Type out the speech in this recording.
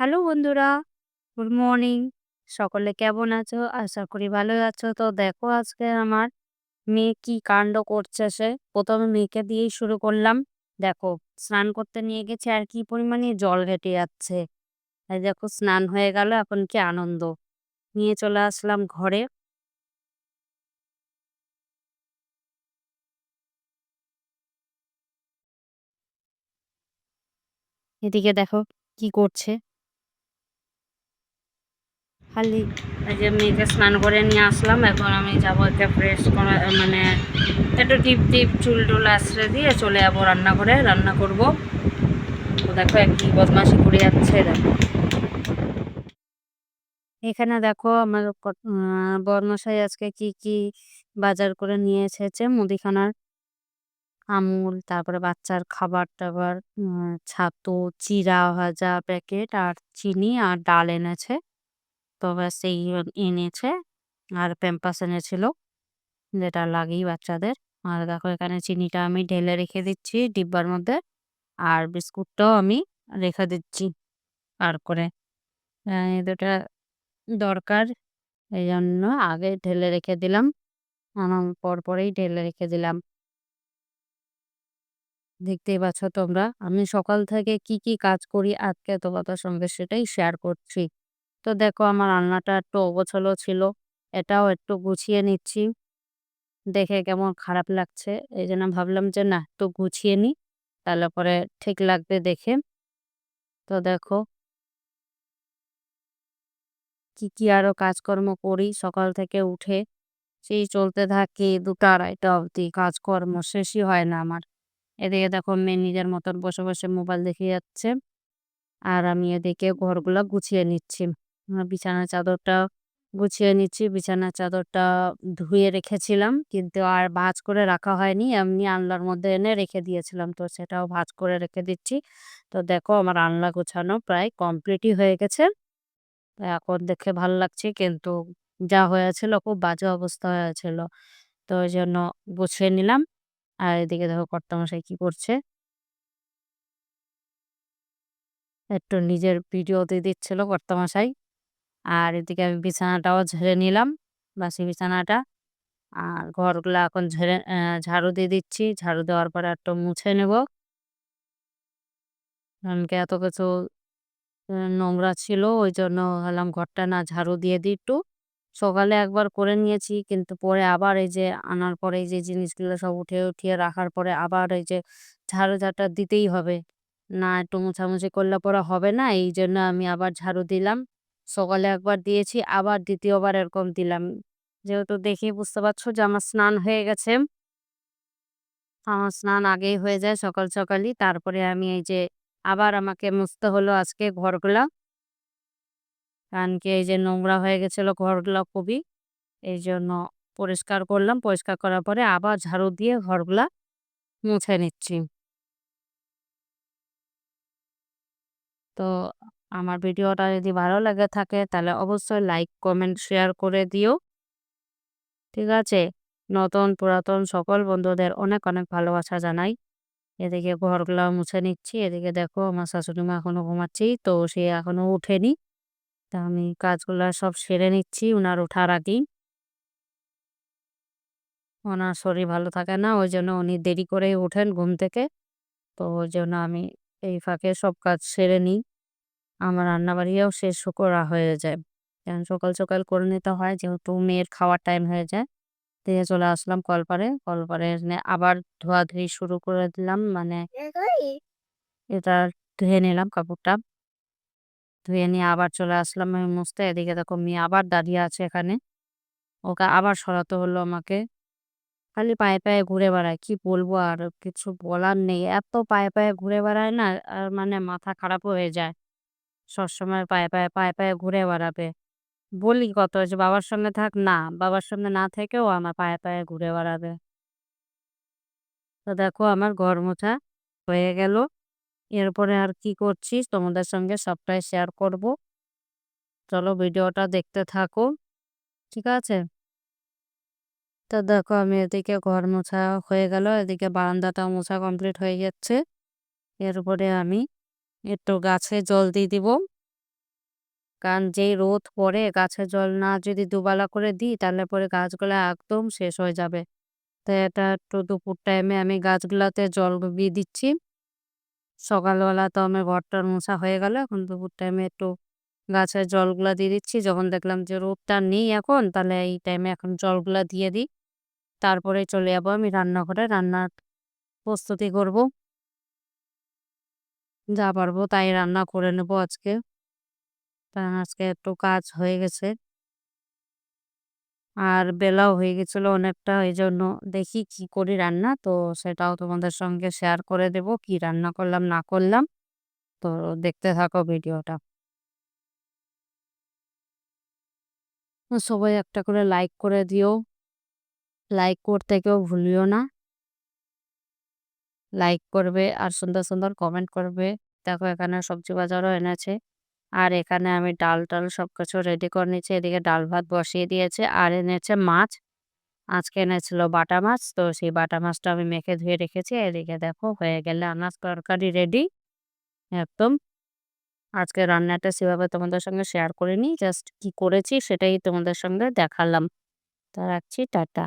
Hello বন্ধুরা, good morning. সকলে কেমন আছো? আশা করি ভালোই আছো। তো দেখো আজকে আমার মেয়ে কি কাণ্ড করছে সে। প্রথমে মেয়েকে দিয়েই শুরু করলাম। দেখো স্নান করতে নিয়ে গেছে আর কি পরিমাণে জল ঘেটে যাচ্ছে। দেখো স্নান হয়ে গেল এখন কি আনন্দ। নিয়ে চলে আসলাম ঘরে। এদিকে দেখো কি করছে। খালি। এই যে মেয়েকে স্নান করে নিয়ে আসলাম এখন আমি যাব একটা ফ্রেশ করা মানে একটু টিপ টিপ চুল টুল আশ্রে দিয়ে চলে যাব রান্না করে রান্না করব। তো দেখো একই বদমাশি করে যাচ্ছে দেখো। এখানে দেখো আমার বদমাশাই আজকে কি কি বাজার করে নিয়ে এসেছে মুদিখানার আমুল তারপরে বাচ্চার খাবার টাবার ছাতু চিরা ভাজা প্যাকেট আর চিনি আর ডাল এনেছে। তো ব্যাস এই এনেছে আর প্যাম্পাস এনেছিল, যেটা লাগেই বাচ্চাদের। আর দেখো এখানে চিনিটা আমি ঢেলে রেখে দিচ্ছি ডিব্বার মধ্যে। আর বিস্কুটটাও আমি রেখে দিচ্ছি আর করে। দুটা দরকার, এই জন্য আগে ঢেলে রেখে দিলাম। আমার পর পরেই ঢেলে রেখে দিলাম। দেখতেই পাচ্ছ তোমরা, আমি সকাল থেকে কি কি কাজ করি আজকে তোমাদের সঙ্গে সেটাই শেয়ার করছি। তো দেখো আমার রান্নাটা একটু অগোছালো ছিল, এটাও একটু গুছিয়ে নিচ্ছি। দেখে কেমন খারাপ লাগছে, এই জন্য ভাবলাম যে না, একটু গুছিয়ে নিই, তাহলে পরে ঠিক লাগবে দেখে। তো দেখো। কি কি আরও কাজকর্ম করি, সকাল থেকে উঠে সেই চলতে থাকে দুটো আড়াইটা অবধি, কাজকর্ম শেষই হয় না আমার। এদিকে দেখো মেয়ে নিজের মতন বসে বসে মোবাইল দেখে যাচ্ছে, আর আমি এদিকে ঘরগুলো গুছিয়ে নিচ্ছি। বিছানার চাদরটা গুছিয়ে নিচ্ছি। বিছানার চাদরটা ধুয়ে রেখেছিলাম কিন্তু আর ভাঁজ করে রাখা হয়নি। এমনি আনলার মধ্যে এনে রেখে দিয়েছিলাম তো সেটাও ভাঁজ করে রেখে দিচ্ছি। তো দেখো আমার আনলা গোছানো প্রায় কমপ্লিটই হয়ে গেছে। এখন দেখে ভালো লাগছে কিন্তু যা হয়েছিল খুব বাজে অবস্থা হয়েছিল। তো ওই জন্য গুছিয়ে নিলাম। আর এদিকে দেখো কর্তামশাই কি করছে। একটু নিজের ভিডিও দিয়ে দিচ্ছিল কর্তামশাই। আর এদিকে আমি বিছানাটাও ঝেড়ে নিলাম। বাসি বিছানাটা। আর ঘরগুলো এখন ঝেড়ে ঝাড়ু দিয়ে দিচ্ছি। ঝাড়ু দেওয়ার পরে একটু মুছে নেব। কারণকে এত কিছু নোংরা ছিল, ওই জন্য হলাম ঘরটা না ঝাড়ু দিয়ে দিই একটু। সকালে একবার করে নিয়েছি, কিন্তু পরে আবার এই যে আনার পরে এই যে জিনিসগুলো সব উঠে, উঠিয়ে রাখার পরে আবার এই যে ঝাড়ু ঝাড়টা দিতেই হবে। না একটু মোছামুছি করলে পরে হবে না, এই জন্য আমি আবার ঝাড়ু দিলাম। সকালে একবার দিয়েছি, আবার দ্বিতীয়বার এরকম দিলাম। যেহেতু দেখেই বুঝতে পারছ যে আমার স্নান হয়ে গেছে। আমার স্নান আগেই হয়ে যায় সকাল সকালই। তারপরে আমি এই যে আবার আমাকে মুছতে হলো আজকে ঘরগুলা। কারণ কি এই যে নোংরা হয়ে গেছিল ঘরগুলা খুবই। এই জন্য পরিষ্কার করলাম। পরিষ্কার করার পরে আবার ঝাড়ু দিয়ে ঘরগুলা মুছে নিচ্ছি। তো আমার ভিডিওটা যদি ভালো লাগে থাকে তাহলে অবশ্যই লাইক কমেন্ট শেয়ার করে দিও। ঠিক আছে? নতুন, পুরাতন সকল বন্ধুদের অনেক অনেক ভালোবাসা জানাই। এদিকে ঘরগুলো মুছে নিচ্ছি, এদিকে দেখো আমার শাশুড়ি মা এখনও ঘুমাচ্ছি, তো সে এখনও উঠেনি তা আমি কাজগুলো সব সেরে নিচ্ছি ওনার ওঠার আগেই। ওনার শরীর ভালো থাকে না, ওই জন্য উনি দেরি করেই ওঠেন ঘুম থেকে। তো ওই জন্য আমি এই ফাঁকে সব কাজ সেরে নিই। আমার রান্নাবাড়িও শেষ করা হয়ে যায়। কারণ সকাল সকাল করে নিতে হয়, যেহেতু মেয়ের খাওয়ার টাইম হয়ে যায়। দিয়ে চলে আসলাম কলপারে। কলপারে আবার ধোয়াধুয়ি শুরু করে দিলাম। মানে এটা ধুয়ে নিলাম কাপড়টা। ধুয়ে নিয়ে আবার চলে আসলাম আমি মুছতে এদিকে দেখো মেয়ে আবার দাঁড়িয়ে আছে এখানে। ওকে আবার সরাতে হলো আমাকে। খালি পায়ে পায়ে ঘুরে বেড়ায়। কি বলব আর কিছু বলার নেই। এত পায়ে পায়ে ঘুরে বেড়ায় না, আর মানে মাথা খারাপ হয়ে যায়। সবসময় পায়ে পায়ে পায়ে পায়ে ঘুরে বেড়াবে। বলি কত যে বাবার সামনে থাক, না, বাবার সামনে না থেকেও আমার পায়ে পায়ে ঘুরে বেড়াবে। তো দেখো আমার ঘর মোছা হয়ে গেল। এরপরে আর কি করছি তোমাদের সঙ্গে সবটাই শেয়ার করব। চলো ভিডিওটা দেখতে থাকো, ঠিক আছে? তো দেখো আমি এদিকে ঘর মোছা হয়ে গেল, এদিকে বারান্দাটা মোছা কমপ্লিট হয়ে যাচ্ছে এরপরে আমি একটু গাছে জল দিয়ে দিব। কারণ যেই রোদ পড়ে গাছে জল না যদি দুবেলা করে দিই, তাহলে পরে গাছগুলো একদম শেষ হয়ে যাবে। তো এটা একটু দুপুর টাইমে আমি গাছগুলাতে জল ডুবিয়ে দিচ্ছি। সকালবেলা তো আমার ঘরটার মোছা হয়ে গেল, এখন দুপুর টাইমে একটু গাছের জলগুলা দিয়ে দিচ্ছি। যখন দেখলাম যে রোদটা নেই এখন, তাহলে এই টাইমে এখন জলগুলা দিয়ে দিই। তারপরে চলে যাব আমি রান্নাঘরে, রান্নার প্রস্তুতি করব। যা পারব তাই রান্না করে নেব আজকে। কারণ আজকে একটু কাজ হয়ে গেছে। আর বেলাও হয়ে গেছিল অনেকটা এই জন্য দেখি কি করি রান্না। তো সেটাও তোমাদের সঙ্গে শেয়ার করে দেব, কি রান্না করলাম, না করলাম। তো দেখতে থাকো ভিডিওটা। সবাই একটা করে লাইক করে দিও। লাইক করতে কেউ ভুলিও না। লাইক করবে আর সুন্দর সুন্দর কমেন্ট করবে। দেখো এখানে সবজি বাজারও এনেছে। আর এখানে আমি ডাল টাল সব কিছু রেডি করে নিয়েছি। এদিকে ডাল ভাত বসিয়ে দিয়েছে। আর এনেছে মাছ। আজকে এনেছিল বাটা মাছ। তো সেই বাটা মাছটা আমি মেখে ধুয়ে রেখেছি। এদিকে দেখো হয়ে গেলে আনাজ তরকারি রেডি একদম। আজকে রান্নাটা সেভাবে তোমাদের সঙ্গে শেয়ার করিনি। জাস্ট কি করেছি সেটাই তোমাদের সঙ্গে দেখালাম। তা রাখছি, টাটা।